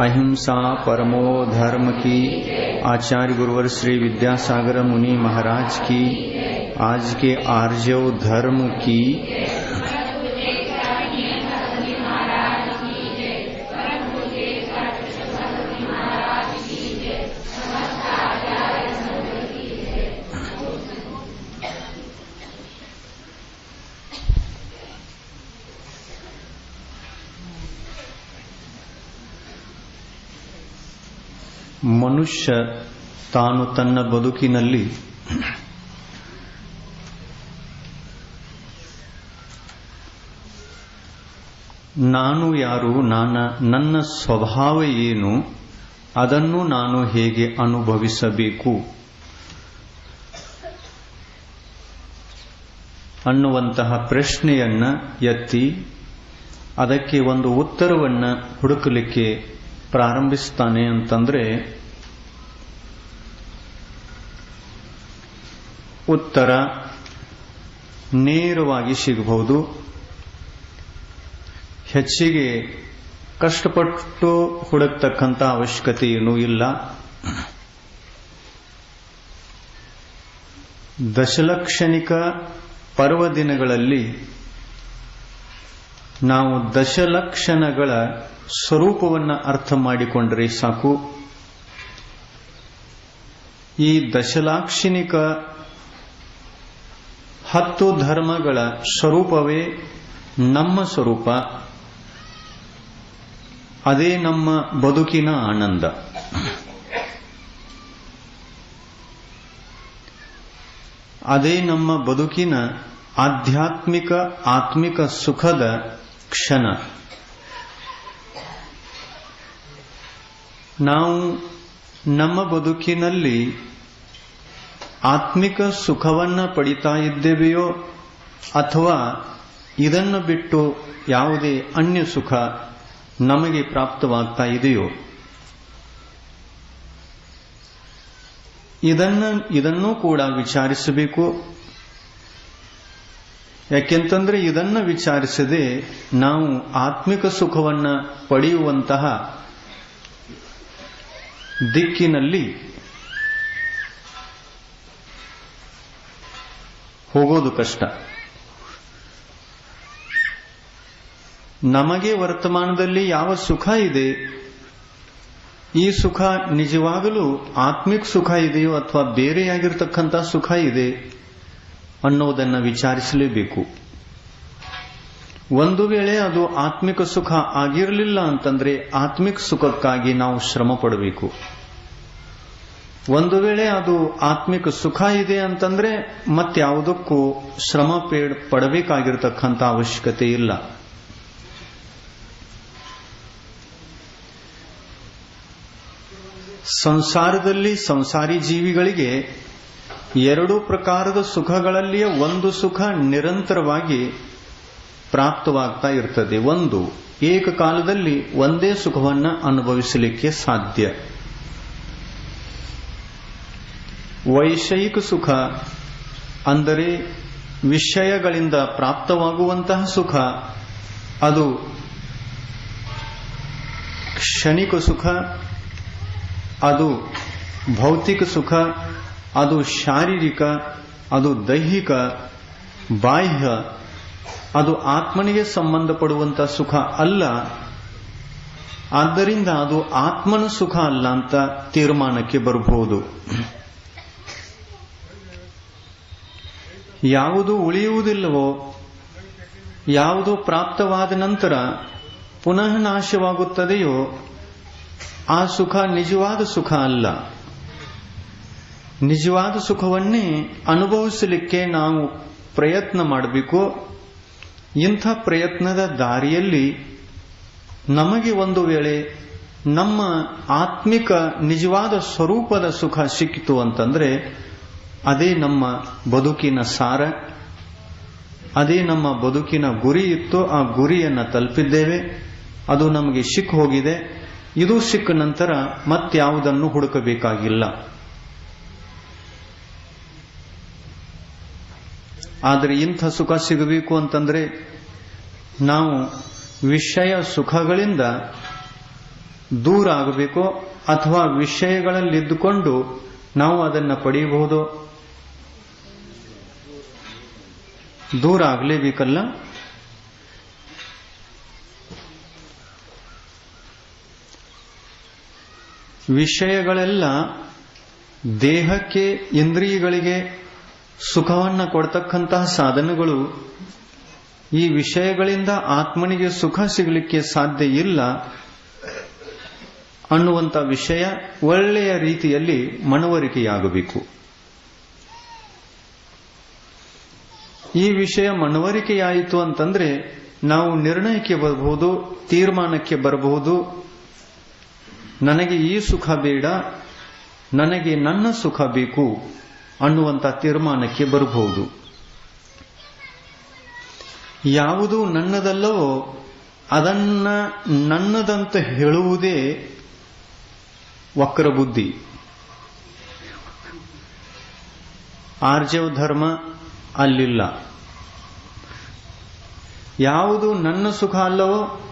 अहिंसा परमो धर्म की। आचार्य गुरुवर श्री विद्यासागर मुनि महाराज की। आज के आर्जव धर्म की। ಮನುಷ್ಯ ತಾನು ತನ್ನ ಬದುಕಿನಲ್ಲಿ ನಾನು ಯಾರು, ನಾನ, ನನ್ನ ಸ್ವಭಾವ ಏನು, ಅದನ್ನು ನಾನು ಹೇಗೆ ಅನುಭವಿಸಬೇಕು? ಅನ್ನುವಂತಹ ಪ್ರಶ್ನೆಯನ್ನ ಎತ್ತಿ ಅದಕ್ಕೆ ಒಂದು ಉತ್ತರವನ್ನು ಹುಡುಕಲಿಕ್ಕೆ ಪ್ರಾರಂಭಿಸ್ತಾನೆ ಅಂತಂದ್ರೆ ಉತ್ತರ ನೇರವಾಗಿ ಸಿಗಬಹುದು. ಹೆಚ್ಚಿಗೆ ಕಷ್ಟಪಟ್ಟು ಹುಡುಕ್ತಕ್ಕಂಥ ಅವಶ್ಯಕತೆ ಏನೂ ಇಲ್ಲ. ದಶಲಕ್ಷಣಿಕ ಪರ್ವದಿನಗಳಲ್ಲಿ ನಾವು ದಶಲಕ್ಷಣಗಳ ಸ್ವರೂಪವನ್ನು ಅರ್ಥ ಮಾಡಿಕೊಂಡರೆ ಸಾಕು. ಈ ದಶಲಾಕ್ಷಣಿಕ ಹತ್ತು ಧರ್ಮಗಳ ಸ್ವರೂಪವೇ ನಮ್ಮ ಸ್ವರೂಪ. ಅದೇ ನಮ್ಮ ಬದುಕಿನ ಆನಂದ. ಅದೇ ನಮ್ಮ ಬದುಕಿನ ಆಧ್ಯಾತ್ಮಿಕ ಆತ್ಮಿಕ ಸುಖದ ಕ್ಷಣ. ನಾವು ನಮ್ಮ ಬದುಕಿನಲ್ಲಿ ಆತ್ಮಿಕ ಸುಖವನ್ನ ಪಡಿತಾ ಇದ್ದೇವೆಯೋ ಅಥವಾ ಇದನ್ನು ಬಿಟ್ಟು ಯಾವುದೇ ಅನ್ಯ ಸುಖ ನಮಗೆ ಪ್ರಾಪ್ತವಾಗ್ತಾ ಇದೆಯೋ? ಇದನ್ನು, ಇದನ್ನೂ ಕೂಡ ವಿಚಾರಿಸಬೇಕು. ಯಾಕೆಂತಂದ್ರೆ ಇದನ್ನ ವಿಚಾರಿಸದೆ ನಾವು ಆತ್ಮಿಕ ಸುಖವನ್ನ ಪಡೆಯುವಂತಹ ದಿಕ್ಕಿನಲ್ಲಿ ಹೋಗೋದು ಕಷ್ಟ. ನಮಗೆ ವರ್ತಮಾನದಲ್ಲಿ ಯಾವ ಸುಖ ಇದೆ? ಈ ಸುಖ ನಿಜವಾಗಲೂ ಆತ್ಮಿಕ ಸುಖ ಇದೆಯೋ ಅಥವಾ ಬೇರೆಯಾಗಿರ್ತಕ್ಕಂಥ ಸುಖ ಇದೆ ಅನ್ನೋದನ್ನು ವಿಚಾರಿಸಲೇಬೇಕು. ಒಂದು ವೇಳೆ ಅದು ಆತ್ಮಿಕ ಸುಖ ಆಗಿರಲಿಲ್ಲ ಅಂತಂದ್ರೆ ಆತ್ಮಿಕ ಸುಖಕ್ಕಾಗಿ ನಾವು ಶ್ರಮ ಪಡಬೇಕು. ಒಂದು ವೇಳೆ ಅದು ಆತ್ಮಿಕ ಸುಖ ಇದೆ ಅಂತಂದ್ರೆ ಮತ್ಯಾವುದಕ್ಕೂ ಶ್ರಮ ಪಡಬೇಕಾಗಿರ್ತಕ್ಕಂಥ ಅವಶ್ಯಕತೆ ಇಲ್ಲ. ಸಂಸಾರದಲ್ಲಿ ಸಂಸಾರಿ ಜೀವಿಗಳಿಗೆ ಎರಡು ಪ್ರಕಾರದ ಸುಖಗಳಲ್ಲಿಯೇ ಒಂದು ಸುಖ ನಿರಂತರವಾಗಿ ಪ್ರಾಪ್ತವಾಗ್ತಾ ಇರ್ತದೆ. ಒಂದು, ಏಕಕಾಲದಲ್ಲಿ ಒಂದೇ ಸುಖವನ್ನು ಅನುಭವಿಸಲಿಕ್ಕೆ ಸಾಧ್ಯ. ವೈಷಯಿಕ ಸುಖ ಅಂದರೆ ವಿಷಯಗಳಿಂದ ಪ್ರಾಪ್ತವಾಗುವಂತಹ ಸುಖ. ಅದು ಕ್ಷಣಿಕ ಸುಖ, ಅದು ಭೌತಿಕ ಸುಖ, ಅದು ಶಾರೀರಿಕ, ಅದು ದೈಹಿಕ, ಬಾಹ್ಯ, ಅದು ಆತ್ಮನಿಗೆ ಸಂಬಂಧಪಡುವಂತ ಸುಖ ಅಲ್ಲ. ಆದ್ದರಿಂದ ಅದು ಆತ್ಮನ ಸುಖ ಅಲ್ಲ ಅಂತ ತೀರ್ಮಾನಕ್ಕೆ ಬರಬಹುದು. ಯಾವುದು ಉಳಿಯುವುದಿಲ್ಲವೋ, ಯಾವುದು ಪ್ರಾಪ್ತವಾದ ನಂತರ ಪುನಃ ನಾಶವಾಗುತ್ತದೆಯೋ, ಆ ಸುಖ ನಿಜವಾದ ಸುಖ ಅಲ್ಲ. ನಿಜವಾದ ಸುಖವನ್ನೇ ಅನುಭವಿಸಲಿಕ್ಕೆ ನಾವು ಪ್ರಯತ್ನ ಮಾಡಬೇಕು. ಇಂಥ ಪ್ರಯತ್ನದ ದಾರಿಯಲ್ಲಿ ನಮಗೆ ಒಂದು ವೇಳೆ ನಮ್ಮ ಆತ್ಮಿಕ ನಿಜವಾದ ಸ್ವರೂಪದ ಸುಖ ಸಿಕ್ಕಿತು ಅಂತಂದ್ರೆ ಅದೇ ನಮ್ಮ ಬದುಕಿನ ಸಾರ, ಅದೇ ನಮ್ಮ ಬದುಕಿನ ಗುರಿ ಇತ್ತು, ಆ ಗುರಿಯನ್ನು ತಲುಪಿದ್ದೇವೆ. ಅದು ನಮಗೆ ಸಿಕ್ಕ ಹೋಗಿದೆ. ಇದು ಸಿಕ್ಕ ನಂತರ ಮತ್ಯಾವುದನ್ನು ಹುಡುಕಬೇಕಾಗಿಲ್ಲ. ಆದರೆ ಇಂಥ ಸುಖ ಸಿಗಬೇಕು ಅಂತಂದ್ರೆ ನಾವು ವಿಷಯ ಸುಖಗಳಿಂದ ದೂರ ಆಗಬೇಕೋ ಅಥವಾ ವಿಷಯಗಳಲ್ಲಿದ್ದುಕೊಂಡು ನಾವು ಅದನ್ನು ಪಡೆಯಬಹುದು? ದೂರ ಆಗಲೇಬೇಕಲ್ಲ ವಿಷಯಗಳೆಲ್ಲ ದೇಹಕ್ಕೆ ಇಂದ್ರಿಯಗಳಿಗೆ ಸುಖವನ್ನು ಕೊಡ್ತಕ್ಕಂತಹ ಸಾಧನಗಳು ಈ ವಿಷಯಗಳಿಂದ ಆತ್ಮನಿಗೆ ಸುಖ ಸಿಗಲಿಕ್ಕೆ ಸಾಧ್ಯ ಇಲ್ಲ ಅನ್ನುವಂಥ ವಿಷಯ ಒಳ್ಳೆಯ ರೀತಿಯಲ್ಲಿ ಮನವರಿಕೆಯಾಗಬೇಕು. ಈ ವಿಷಯ ಮನವರಿಕೆಯಾಯಿತು ಅಂತಂದ್ರೆ ನಾವು ನಿರ್ಣಯಕ್ಕೆ ಬರಬಹುದು, ತೀರ್ಮಾನಕ್ಕೆ ಬರಬಹುದು. ನನಗೆ ಈ ಸುಖ ಬೇಡ, ನನಗೆ ನನ್ನ ಸುಖ ಬೇಕು ಅನ್ನುವಂಥ ತೀರ್ಮಾನಕ್ಕೆ ಬರಬಹುದು. ಯಾವುದು ನನ್ನದಲ್ಲವೋ ಅದನ್ನ ನನ್ನದಂತ ಹೇಳುವುದೇ ವಕ್ರಬುದ್ಧಿ. ಆರ್ಜವ ಧರ್ಮ ಅಲ್ಲಿಲ್ಲ. ಯಾವುದು ನನ್ನ ಸುಖ ಅಲ್ಲವೋ,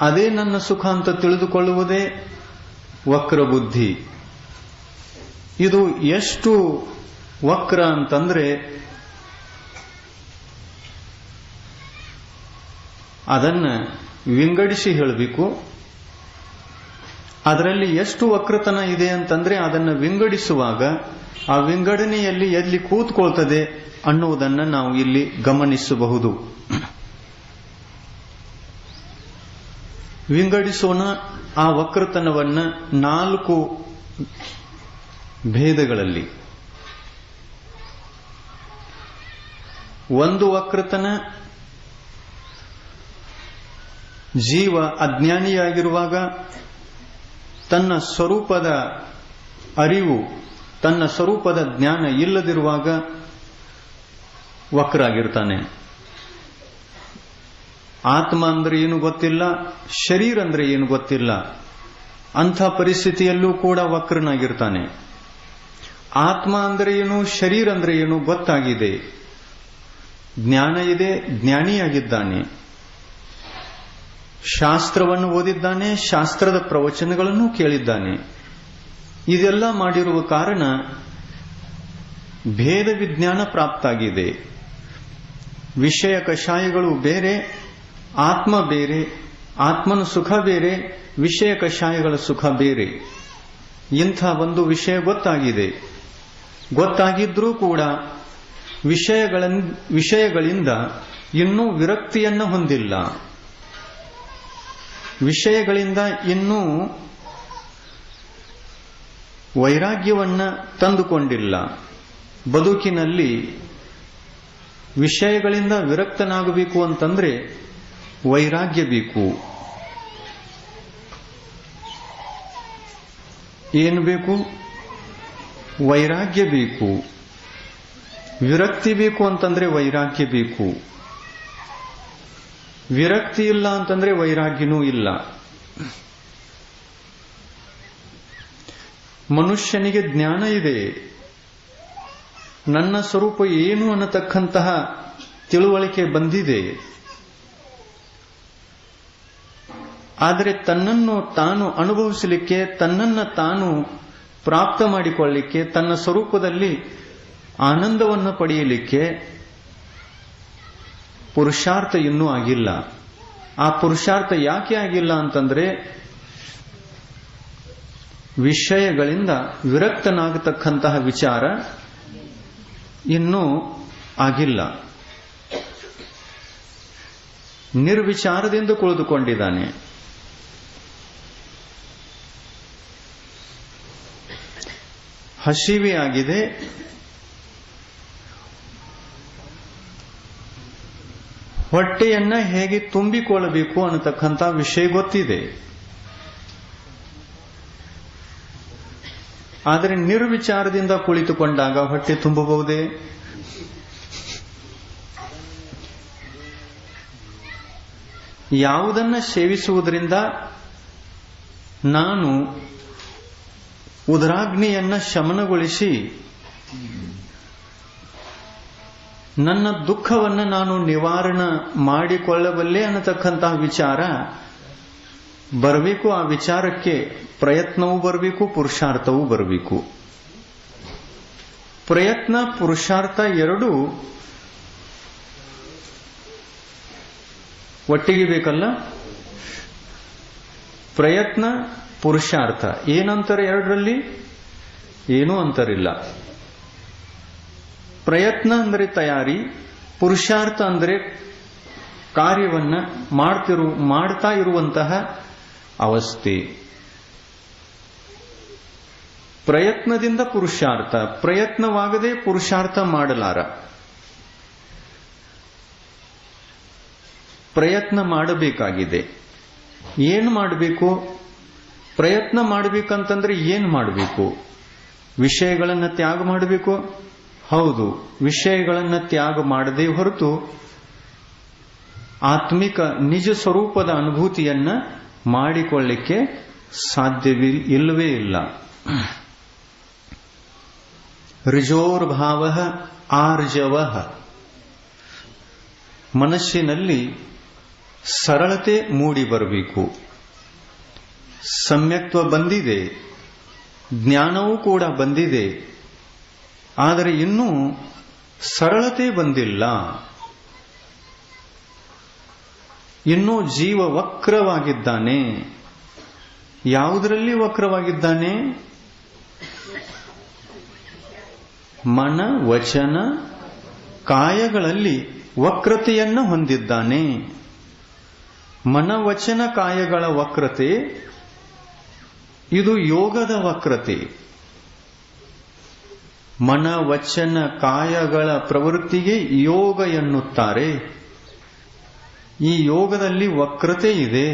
ಅದೇ ನನ್ನ ಸುಖ ಅಂತ ತಿಳಿದುಕೊಳ್ಳುವುದೇ ವಕ್ರ ಬುದ್ಧಿ ಇದು ಎಷ್ಟು ವಕ್ರ ಅಂತಂದ್ರೆ, ಅದನ್ನ ವಿಂಗಡಿಸಿ ಹೇಳಬೇಕು. ಅದರಲ್ಲಿ ಎಷ್ಟು ವಕ್ರತನ ಇದೆ ಅಂತಂದ್ರೆ, ಅದನ್ನು ವಿಂಗಡಿಸುವಾಗ ಆ ವಿಂಗಡಣೆಯಲ್ಲಿ ಎಲ್ಲಿ ಕೂತ್ಕೊಳ್ತದೆ ಅನ್ನುವುದನ್ನು ನಾವು ಇಲ್ಲಿ ಗಮನಿಸಬಹುದು. ವಿಂಗಡಿಸೋಣ ಆ ವಕ್ರತನವನ್ನ ನಾಲ್ಕು ಭೇದಗಳಲ್ಲಿ. ಒಂದು ವಕ್ರತನ ಜೀವ ಅಜ್ಞಾನಿಯಾಗಿರುವಾಗ ತನ್ನ ಸ್ವರೂಪದ ಅರಿವು ತನ್ನ ಸ್ವರೂಪದ ಜ್ಞಾನ ಇಲ್ಲದಿರುವಾಗ ವಕ್ರಾಗಿರ್ತಾನೆ. ಆತ್ಮ ಅಂದ್ರೆ ಏನು ಗೊತ್ತಿಲ್ಲ, ಶರೀರ ಅಂದ್ರೆ ಏನು ಗೊತ್ತಿಲ್ಲ, ಅಂಥ ಪರಿಸ್ಥಿತಿಯಲ್ಲೂ ಕೂಡ ವಕ್ರನಾಗಿರ್ತಾನೆ. ಆತ್ಮ ಅಂದ್ರೆ ಏನು, ಶರೀರ ಅಂದ್ರೆ ಏನು ಗೊತ್ತಾಗಿದೆ. ಜ್ಞಾನ ಇದೆ, ಜ್ಞಾನಿಯಾಗಿದ್ದಾನೆ. ಶಾಸ್ತ್ರವನ್ನು ಓದಿದ್ದಾನೆ, ಶಾಸ್ತ್ರದ ಪ್ರವಚನಗಳನ್ನು ಕೇಳಿದ್ದಾನೆ. ಇದೆಲ್ಲ ಮಾಡಿರುವ ಕಾರಣ ಭೇದ ವಿಜ್ಞಾನ ಪ್ರಾಪ್ತಾಗಿದೆ. ವಿಷಯ ಕಷಾಯಗಳು ಬೇರೆ, ಆತ್ಮ ಬೇರೆ, ಆತ್ಮನ ಸುಖ ಬೇರೆ, ವಿಷಯ ಕಷಾಯಗಳ ಸುಖ ಬೇರೆ. ಇಂಥ ಒಂದು ವಿಷಯ ಗೊತ್ತಾಗಿದೆ. ಗೊತ್ತಾಗಿದ್ರೂ ಕೂಡ ವಿಷಯಗಳ ವಿಷಯಗಳಿಂದ ಇನ್ನೂ ವಿರಕ್ತಿಯನ್ನು ಹೊಂದಿಲ್ಲ. ವಿಷಯಗಳಿಂದ ಇನ್ನೂ ವೈರಾಗ್ಯವನ್ನ ತಂದುಕೊಂಡಿಲ್ಲ. ಬದುಕಿನಲ್ಲಿ ವಿಷಯಗಳಿಂದ ವಿರಕ್ತನಾಗಬೇಕು ಅಂತಂದ್ರೆ ವೈರಾಗ್ಯ ಬೇಕು. ಏನು ಬೇಕು? ವೈರಾಗ್ಯ ಬೇಕು. ವಿರಕ್ತಿ ಬೇಕು ಅಂತಂದ್ರೆ ವೈರಾಗ್ಯ ಬೇಕು. ವಿರಕ್ತಿ ಇಲ್ಲ ಅಂತಂದ್ರೆ ವೈರಾಗ್ಯನೂ ಇಲ್ಲ. ಮನುಷ್ಯನಿಗೆ ಜ್ಞಾನ ಇದೆ. ನನ್ನ ಸ್ವರೂಪ ಏನು ಅನ್ನತಕ್ಕಂತಹ ತಿಳುವಳಿಕೆ ಬಂದಿದೆ. ಆದರೆ ತನ್ನನ್ನು ತಾನು ಅನುಭವಿಸಲಿಕ್ಕೆ, ತನ್ನನ್ನು ತಾನು ಪ್ರಾಪ್ತ ಮಾಡಿಕೊಳ್ಳಲಿಕ್ಕೆ ತನ್ನ ಸ್ವರೂಪದಲ್ಲಿ ಆನಂದವನ್ನು ಪಡೆಯಲಿಕ್ಕೆ ಪುರುಷಾರ್ಥ ಇನ್ನೂ ಆಗಿಲ್ಲ. ಆ ಪುರುಷಾರ್ಥ ಯಾಕೆ ಆಗಿಲ್ಲ ಅಂತಂದ್ರೆ ವಿಷಯಗಳಿಂದ ವಿರಕ್ತನಾಗತಕ್ಕಂತಹ ವಿಚಾರ ಇನ್ನೂ ಆಗಿಲ್ಲ. ನಿರ್ವಿಚಾರದಿಂದ ಕುಳಿತುಕೊಂಡಿದ್ದಾನೆ. ಹಸಿವೆ ಆಗಿದೆ. ಹೊಟ್ಟೆಯನ್ನ ಹೇಗೆ ತುಂಬಿಕೊಳ್ಳಬೇಕು ಅನ್ನತಕ್ಕಂಥ ವಿಷಯ ಗೊತ್ತಿದೆ. ಆದರೆ ನಿರ್ವಿಚಾರದಿಂದ ಕುಳಿತುಕೊಂಡಾಗ ಹೊಟ್ಟೆ ತುಂಬಬಹುದೇ? ಯಾವುದನ್ನ ಸೇವಿಸುವುದರಿಂದ ನಾನು ಉದರಾಗ್ನಿಯನ್ನ ಶಮನಗೊಳಿಸಿ ನನ್ನ ದುಃಖವನ್ನು ನಾನು ನಿವಾರಣ ಮಾಡಿಕೊಳ್ಳಬಲ್ಲೆ ಅನ್ನತಕ್ಕಂತಹ ವಿಚಾರ ಬರಬೇಕು, ಆ ವಿಚಾರಕ್ಕೆ ಪ್ರಯತ್ನವೂ ಬರಬೇಕು, ಪುರುಷಾರ್ಥವೂ ಬರಬೇಕು. ಪ್ರಯತ್ನ, ಪುರುಷಾರ್ಥ ಎರಡೂ ಒಟ್ಟಿಗೆ ಬೇಕಲ್ಲ? ಪ್ರಯತ್ನ, ಪುರುಷಾರ್ಥ. ಏನಂತರ ಎರಡರಲ್ಲಿ? ಏನೂ ಅಂತರಿಲ್ಲ. ಪ್ರಯತ್ನ ಅಂದರೆ ತಯಾರಿ, ಪುರುಷಾರ್ಥ ಅಂದರೆ ಕಾರ್ಯವನ್ನ ಮಾಡ್ತಿರು, ಮಾಡ್ತಾ ಇರುವಂತಹ ಅವಸ್ಥೆ. ಪ್ರಯತ್ನದಿಂದ ಪುರುಷಾರ್ಥ, ಪ್ರಯತ್ನವಾಗದೆ ಪುರುಷಾರ್ಥ ಮಾಡಲಾರ. ಪ್ರಯತ್ನ ಮಾಡಬೇಕಾಗಿದೆ. ಏನು ಮಾಡಬೇಕು? ಪ್ರಯತ್ನ ಮಾಡಬೇಕಂತಂದ್ರೆ ಏನು ಮಾಡಬೇಕು? ವಿಷಯಗಳನ್ನು ತ್ಯಾಗ ಮಾಡಬೇಕು? ಹೌದು, ವಿಷಯಗಳನ್ನು ತ್ಯಾಗ ಮಾಡದೆ ಹೊರತು ಆತ್ಮಿಕ, ನಿಜ ಸ್ವರೂಪದ ಅನುಭೂತಿಯನ್ನ ಮಾಡಿಕೊಳ್ಳಿಕ್ಕೆ ಸಾಧ್ಯವಿಲ್ ಇಲ್ಲವೇ ಇಲ್ಲ. ರಿಜೋರ್ಭಾವ ಆರ್ಜವ. ಮನಸ್ಸಿನಲ್ಲಿ ಸರಳತೆ ಮೂಡಿ ಬರಬೇಕು. ಸಮ್ಯಕ್ತ್ವ ಬಂದಿದೆ. ಜ್ಞಾನವೂ ಕೂಡ ಬಂದಿದೆ. ಆದರೆ ಇನ್ನೂ ಸರಳತೆ ಬಂದಿಲ್ಲ. ಇನ್ನೂ ಜೀವ ವಕ್ರವಾಗಿದ್ದಾನೆ. ಯಾವುದರಲ್ಲಿ ವಕ್ರವಾಗಿದ್ದಾನೆ? ಮನ, ವಚನ, ಕಾಯಗಳಲ್ಲಿ ವಕ್ರತೆಯನ್ನು ಹೊಂದಿದ್ದಾನೆ. ಮನವಚನ ಕಾಯಗಳ ವಕ್ರತೆ, ಇದು ಯೋಗದ ವಕ್ರತೆ. ಮನವಚನ ಕಾಯಗಳ ಪ್ರವೃತ್ತಿಗೆ ಯೋಗ ಎನ್ನುತ್ತಾರೆ. ಈ ಯೋಗದಲ್ಲಿ ವಕ್ರತೆ ಇದೆ.